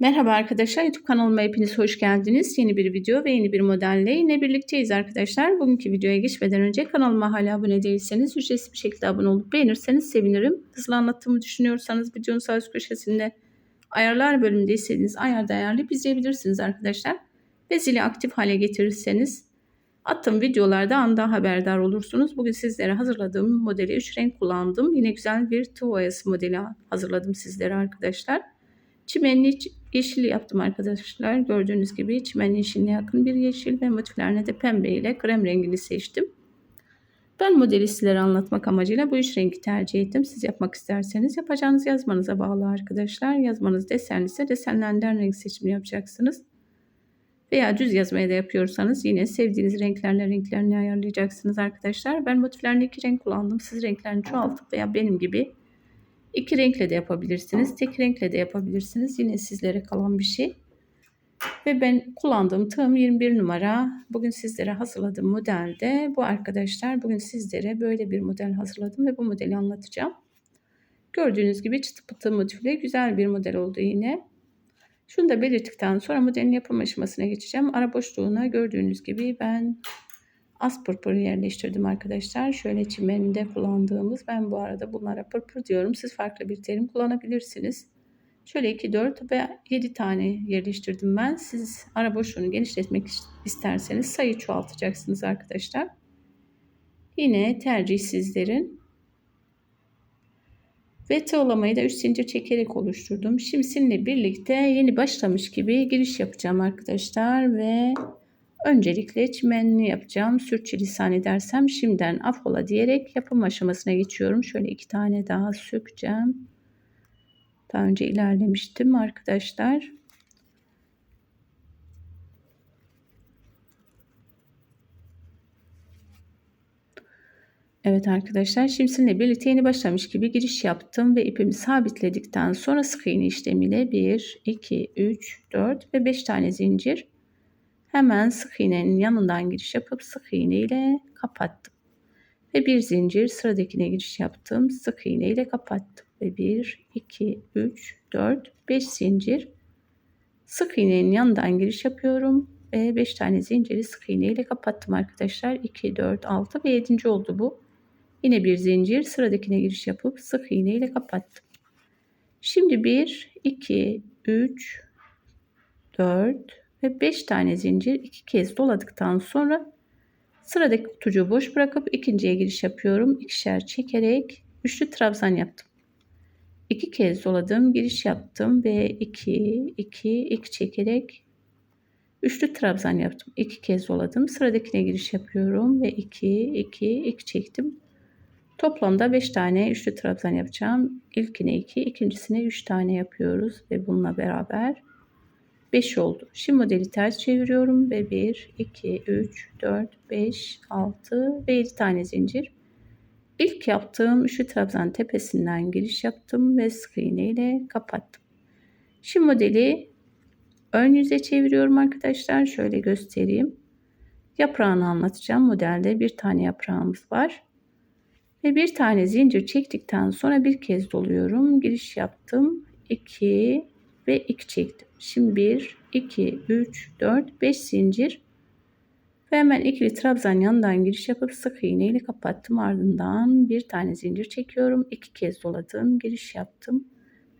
Merhaba arkadaşlar YouTube kanalıma hepiniz hoş geldiniz. Yeni bir video ve yeni bir modelle yine birlikteyiz arkadaşlar. Bugünkü videoya geçmeden önce kanalıma hala abone değilseniz ücretsiz bir şekilde abone olup beğenirseniz sevinirim. Hızlı anlattığımı düşünüyorsanız videonun sağ üst köşesinde ayarlar bölümünde istediğiniz ayarda ayarlayıp izleyebilirsiniz arkadaşlar. Ve zili aktif hale getirirseniz attığım videolarda anda haberdar olursunuz. Bugün sizlere hazırladığım modeli 3 renk kullandım. Yine güzel bir tuvayası modeli hazırladım sizlere arkadaşlar. Çimenli yeşil yaptım arkadaşlar. Gördüğünüz gibi çimen yeşiline yakın bir yeşil ve motiflerine de pembe ile krem rengini seçtim. Ben modeli sizlere anlatmak amacıyla bu üç rengi tercih ettim. Siz yapmak isterseniz yapacağınız yazmanıza bağlı arkadaşlar. Yazmanız desenli ise desenlerden renk seçimi yapacaksınız. Veya düz yazmaya da yapıyorsanız yine sevdiğiniz renklerle renklerini ayarlayacaksınız arkadaşlar. Ben motiflerini iki renk kullandım. Siz renklerini çoğaltıp veya benim gibi İki renkle de yapabilirsiniz. Tek renkle de yapabilirsiniz. Yine sizlere kalan bir şey. Ve ben kullandığım tığım 21 numara. Bugün sizlere hazırladığım modelde bu arkadaşlar. Bugün sizlere böyle bir model hazırladım ve bu modeli anlatacağım. Gördüğünüz gibi çıtı pıtı motifli güzel bir model oldu yine. Şunu da belirttikten sonra modelin yapım aşamasına geçeceğim. Ara boşluğuna gördüğünüz gibi ben az pırpır yerleştirdim arkadaşlar. Şöyle çimeninde kullandığımız ben bu arada bunlara pırpır diyorum. Siz farklı bir terim kullanabilirsiniz. Şöyle 2, 4 ve 7 tane yerleştirdim ben. Siz ara boşluğunu genişletmek isterseniz sayı çoğaltacaksınız arkadaşlar. Yine tercih sizlerin. Ve tığlamayı da 3 zincir çekerek oluşturdum. Şimdi sizinle birlikte yeni başlamış gibi giriş yapacağım arkadaşlar. Ve Öncelikle çimenli yapacağım. Sürçülisan edersem şimdiden afola diyerek yapım aşamasına geçiyorum. Şöyle iki tane daha sökeceğim. Daha önce ilerlemiştim arkadaşlar. Evet arkadaşlar şimdi sizinle birlikte yeni başlamış gibi giriş yaptım ve ipimi sabitledikten sonra sık iğne işlemiyle 1, 2, 3, 4 ve 5 tane zincir Hemen sık iğnenin yanından giriş yapıp sık iğne ile kapattım. Ve bir zincir sıradakine giriş yaptım. Sık iğne ile kapattım. Ve 1, 2, 3, 4, 5 zincir. Sık iğnenin yanından giriş yapıyorum. Ve 5 tane zinciri sık iğne ile kapattım arkadaşlar. 2, 4, 6 ve 7. oldu bu. Yine bir zincir sıradakine giriş yapıp sık iğne ile kapattım. Şimdi 1, 2, 3, 4, ve 5 tane zincir iki kez doladıktan sonra sıradaki kutucuğu boş bırakıp ikinciye giriş yapıyorum. İkişer çekerek üçlü trabzan yaptım. İki kez doladım, giriş yaptım ve 2 2 2 çekerek üçlü trabzan yaptım. İki kez doladım. Sıradakine giriş yapıyorum ve 2 2 2 çektim. Toplamda 5 tane üçlü trabzan yapacağım. İlkine 2, ikincisine 3 tane yapıyoruz ve bununla beraber 5 oldu. Şimdi modeli ters çeviriyorum ve 1, 2, 3, 4, 5, 6 ve 7 tane zincir. İlk yaptığım üçlü trabzan tepesinden giriş yaptım ve sık iğne ile kapattım. Şimdi modeli ön yüze çeviriyorum arkadaşlar. Şöyle göstereyim. Yaprağını anlatacağım. Modelde bir tane yaprağımız var. Ve bir tane zincir çektikten sonra bir kez doluyorum. Giriş yaptım. 2 ve 2 çektim. Şimdi 1, 2, 3, 4, 5 zincir. Ve hemen ikili trabzan yanından giriş yapıp sık iğne ile kapattım. Ardından bir tane zincir çekiyorum. iki kez doladım. Giriş yaptım.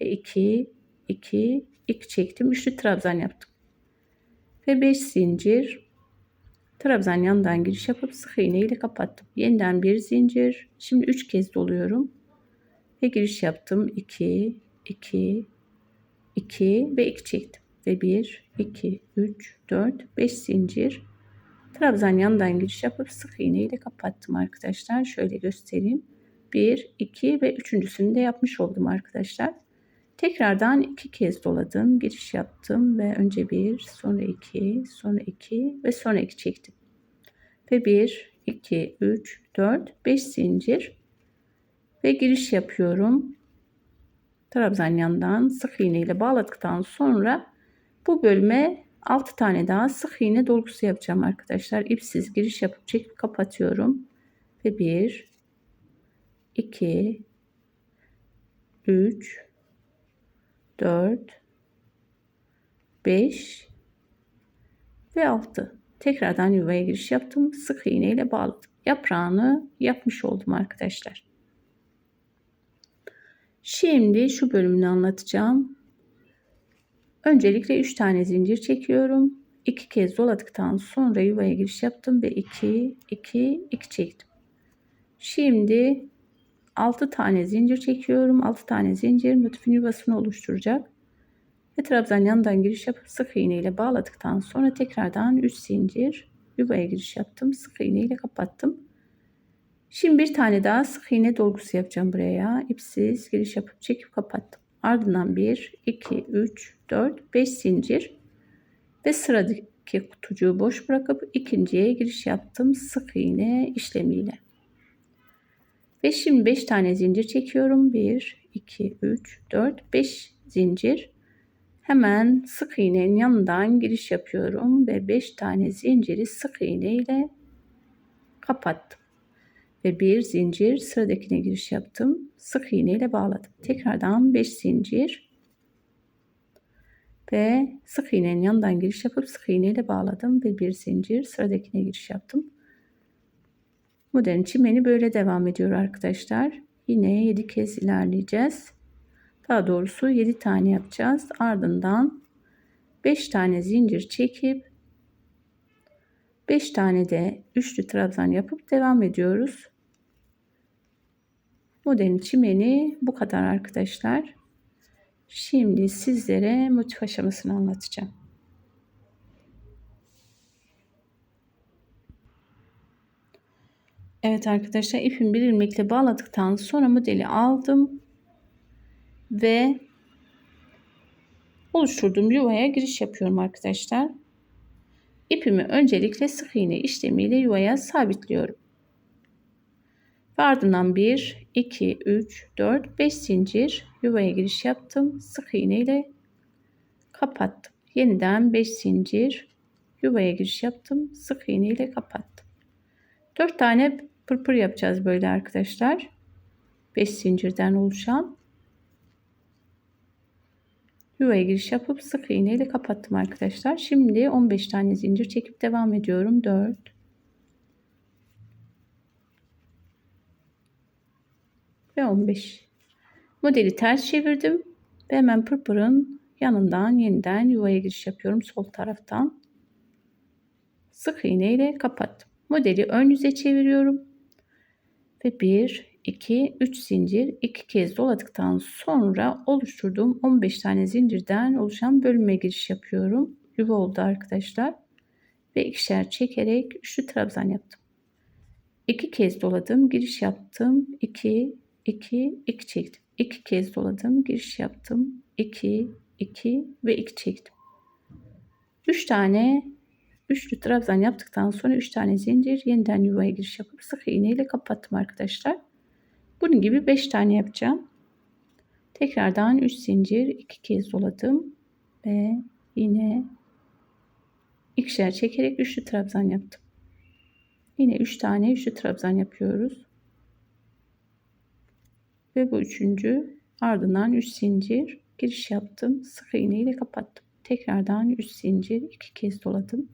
Ve 2, 2, 2 çektim. Üçlü trabzan yaptım. Ve 5 zincir. Trabzan yanından giriş yapıp sık iğne ile kapattım. Yeniden bir zincir. Şimdi 3 kez doluyorum. Ve giriş yaptım. 2, 2, 2 ve 2 çektim. Ve 1, 2, 3, 4, 5 zincir. Trabzan yanından giriş yapıp sık iğne ile kapattım arkadaşlar. Şöyle göstereyim. 1, 2 ve üçüncüsünü de yapmış oldum arkadaşlar. Tekrardan iki kez doladım. Giriş yaptım ve önce 1, sonra 2, sonra 2 ve sonra 2 çektim. Ve 1, 2, 3, 4, 5 zincir ve giriş yapıyorum trabzan yandan sık iğne ile bağladıktan sonra bu bölüme 6 tane daha sık iğne dolgusu yapacağım arkadaşlar. İpsiz giriş yapıp çekip kapatıyorum. Ve 1 2 3 4 5 ve 6. Tekrardan yuvaya giriş yaptım. Sık iğne ile bağladım. Yaprağını yapmış oldum arkadaşlar. Şimdi şu bölümünü anlatacağım. Öncelikle 3 tane zincir çekiyorum. 2 kez doladıktan sonra yuvaya giriş yaptım ve 2 2 2 çektim. Şimdi 6 tane zincir çekiyorum. 6 tane zincir motifin yuvasını oluşturacak. Ve trabzan yanından giriş yapıp sık iğne ile bağladıktan sonra tekrardan 3 zincir yuvaya giriş yaptım. Sık iğne ile kapattım. Şimdi bir tane daha sık iğne dolgusu yapacağım buraya. İpsiz giriş yapıp çekip kapattım. Ardından 1, 2, 3, 4, 5 zincir ve sıradaki kutucuğu boş bırakıp ikinciye giriş yaptım sık iğne işlemiyle. Ve şimdi 5 tane zincir çekiyorum. 1, 2, 3, 4, 5 zincir. Hemen sık iğnenin yanından giriş yapıyorum ve 5 tane zinciri sık iğne ile kapattım. Ve bir zincir sıradakine giriş yaptım. Sık iğne ile bağladım. Tekrardan 5 zincir ve sık iğnenin yanından giriş yapıp sık iğne ile bağladım ve bir zincir sıradakine giriş yaptım. Modelin çimeni böyle devam ediyor arkadaşlar. Yine 7 kez ilerleyeceğiz. Daha doğrusu 7 tane yapacağız. Ardından 5 tane zincir çekip 5 tane de üçlü trabzan yapıp devam ediyoruz. Modelin çimeni bu kadar arkadaşlar. Şimdi sizlere motif aşamasını anlatacağım. Evet arkadaşlar ipimi bir ilmekle bağladıktan sonra modeli aldım ve oluşturduğum yuvaya giriş yapıyorum arkadaşlar. İpimi öncelikle sık iğne işlemiyle yuvaya sabitliyorum. Ve ardından 1, 2, 3, 4, 5 zincir yuvaya giriş yaptım. Sık iğne ile kapattım. Yeniden 5 zincir yuvaya giriş yaptım. Sık iğne ile kapattım. 4 tane pırpır yapacağız böyle arkadaşlar. 5 zincirden oluşan yuvaya giriş yapıp sık iğne ile kapattım arkadaşlar. Şimdi 15 tane zincir çekip devam ediyorum. 4 ve 15. Modeli ters çevirdim ve hemen pırpırın yanından yeniden yuvaya giriş yapıyorum sol taraftan. Sık iğne ile kapattım. Modeli ön yüze çeviriyorum. Ve 1, 2, 3 zincir 2 kez doladıktan sonra oluşturduğum 15 tane zincirden oluşan bölüme giriş yapıyorum. Yuva oldu arkadaşlar. Ve ikişer çekerek üçlü trabzan yaptım. 2 kez doladım, giriş yaptım. 2, 2, 2 çektim. 2 kez doladım, giriş yaptım. 2, 2 ve 2 çektim. 3 tane üçlü trabzan yaptıktan sonra 3 tane zincir yeniden yuvaya giriş yapıp sık iğne ile kapattım arkadaşlar. Bunun gibi 5 tane yapacağım. Tekrardan 3 zincir 2 kez doladım ve yine ikişer çekerek üçlü trabzan yaptım. Yine 3 tane üçlü trabzan yapıyoruz. Ve bu üçüncü ardından 3 zincir giriş yaptım. Sık iğne ile kapattım. Tekrardan 3 zincir 2 kez doladım.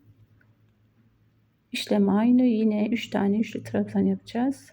İşlem aynı. Yine 3 tane üçlü trabzan yapacağız.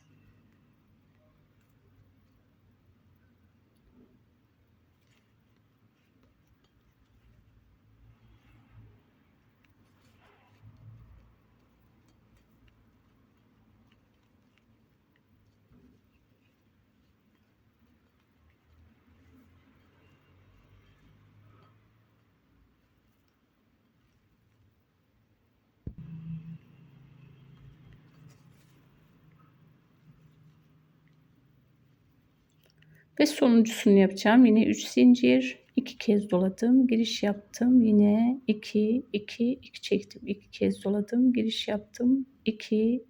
Ve sonuncusunu yapacağım. Yine 3 zincir. 2 kez doladım. Giriş yaptım. Yine 2, 2, 2 çektim. 2 kez doladım. Giriş yaptım. 2,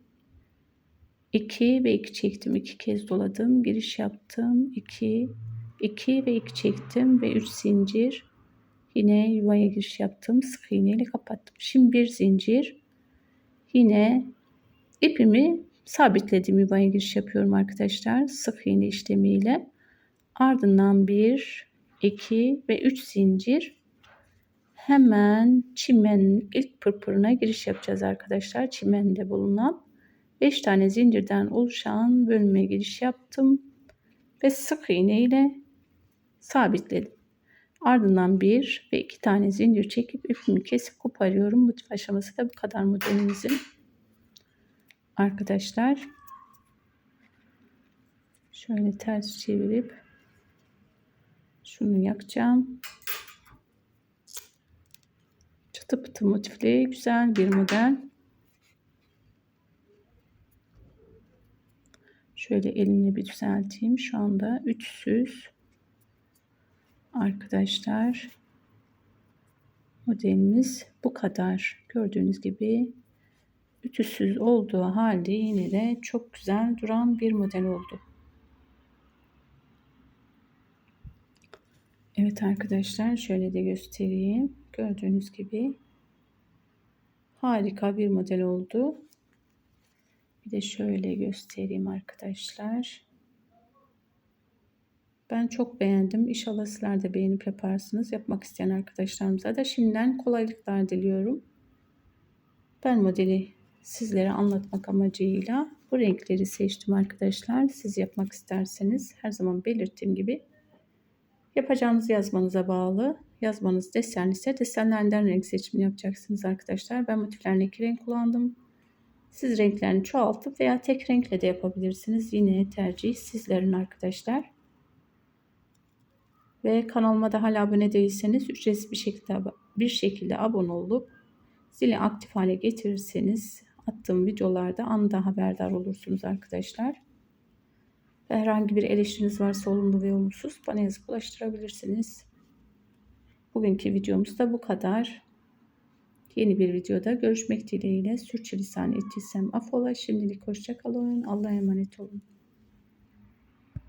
2 ve 2 çektim. 2 kez doladım. Giriş yaptım. 2, 2 ve 2 çektim. Ve 3 zincir. Yine yuvaya giriş yaptım. Sık iğne ile kapattım. Şimdi bir zincir. Yine ipimi sabitledim yuvaya giriş yapıyorum arkadaşlar. Sık iğne işlemiyle. Ardından 1, 2 ve 3 zincir Hemen çimenin ilk pırpırına giriş yapacağız arkadaşlar. Çimende bulunan 5 tane zincirden oluşan bölüme giriş yaptım. Ve sık iğne ile sabitledim. Ardından bir ve iki tane zincir çekip ipimi kesip koparıyorum. Motif aşaması da bu kadar modelimizin. Arkadaşlar şöyle ters çevirip şunu yakacağım. Çıtı pıtı motifli güzel bir model. Şöyle elimle bir düzelteyim. Şu anda üçsüz arkadaşlar modelimiz bu kadar. Gördüğünüz gibi ütüsüz olduğu halde yine de çok güzel duran bir model oldu. Evet arkadaşlar şöyle de göstereyim. Gördüğünüz gibi harika bir model oldu. Bir de şöyle göstereyim arkadaşlar. Ben çok beğendim. İnşallah sizler de beğenip yaparsınız. Yapmak isteyen arkadaşlarımıza da şimdiden kolaylıklar diliyorum. Ben modeli sizlere anlatmak amacıyla bu renkleri seçtim arkadaşlar. Siz yapmak isterseniz her zaman belirttiğim gibi yapacağınız yazmanıza bağlı. Yazmanız desen ise desenlerden renk seçimini yapacaksınız arkadaşlar. Ben motiflerine iki renk kullandım. Siz renklerini çoğaltıp veya tek renkle de yapabilirsiniz. Yine tercih sizlerin arkadaşlar. Ve kanalıma da hala abone değilseniz ücretsiz bir şekilde bir şekilde abone olup zili aktif hale getirirseniz attığım videolarda anında haberdar olursunuz arkadaşlar. Herhangi bir eleştiriniz varsa olumlu ve olumsuz bana yazıp ulaştırabilirsiniz. Bugünkü videomuz da bu kadar. Yeni bir videoda görüşmek dileğiyle. Sürçülisan ettiysem affola. Şimdilik hoşçakalın. Allah'a emanet olun.